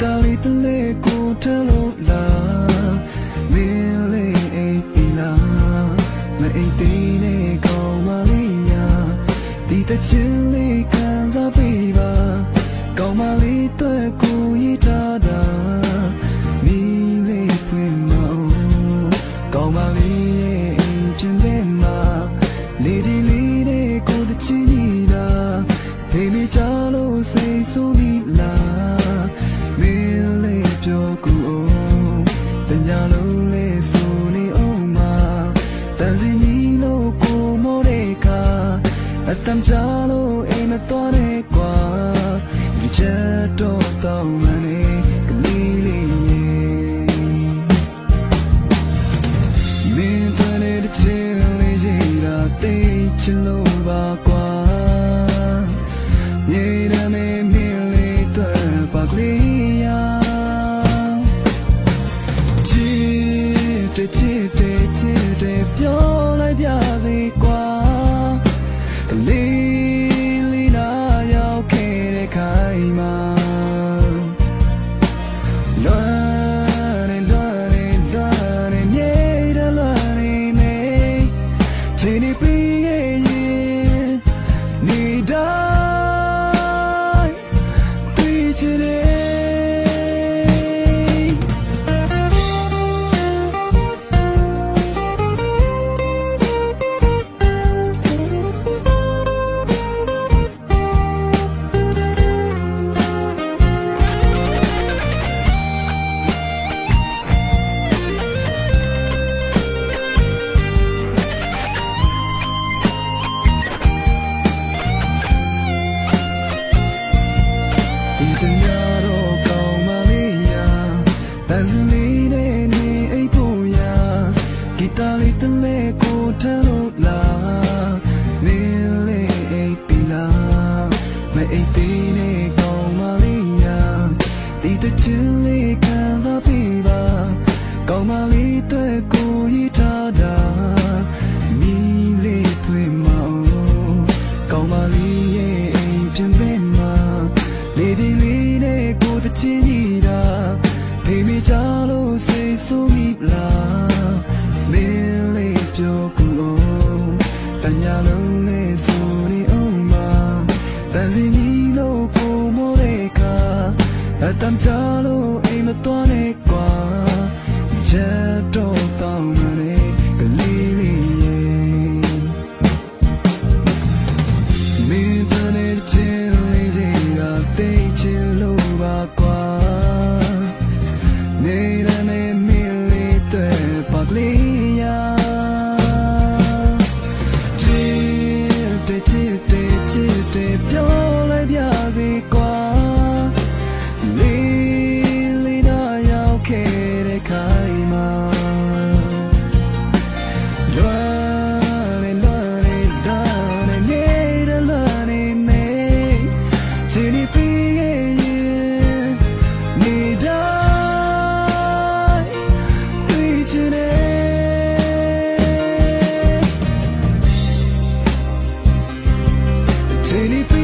တာလေးတစ်လက်ကိုထလို့လာမင်းလေးအိပ်ပြီလားမအိပ်သေးနဲ့ကောင်းမလေးရာဒီတချင်လေးခံစားပေးပါကောင်းမလေးတွေ့ကိုရထားတာမီးလေးဖွင့်မအောင်ကောင်းမလေးရဲ့အိမ်ပြင်ထဲမှာလေဒီလေးနဲ့ကိုတချင်ကြီးတာဖေးမိချလို့စိတ်ဆိုးမိ လုံးလေးဆိုနေအောင်မှာတန်စီကြီးလို့ကိုမိုးတဲ့ခါအတမ်းချလို့အိမ်မတော်နဲ့ကွာဒီချက်တော့တောင်းမနေကလေးလေးရဲ့မင်းတန်တဲ့ချင်လေးကြီးတာတိတ်ချလို့ပါ လွ ဒီတညတော့ကောင်းမလေးယာတန်စင်လေးနဲ့နေအိပ်ဖို့ရာဂီတာလေးတစ်လက်ကိုထမ်းလို့လာမင်းလေးအိပ်ပြီလားမအိပ်သေးနဲ့ကောင်းမလေးယာဒီတချင်လေးခံစားပေးပါကောင်းမလေးတွေ့ကိုရထားတာ လို့စိတ်ဆိုးမိလားမင်းလေးပြောကူအောင်တညာလုံးလေးဆိုနေအောင်မှာတန်စီကြီးလို့ကိုမိုးတဲ့ခါအတမ်းချလို့အိမ်မတော်နဲ့ Felipe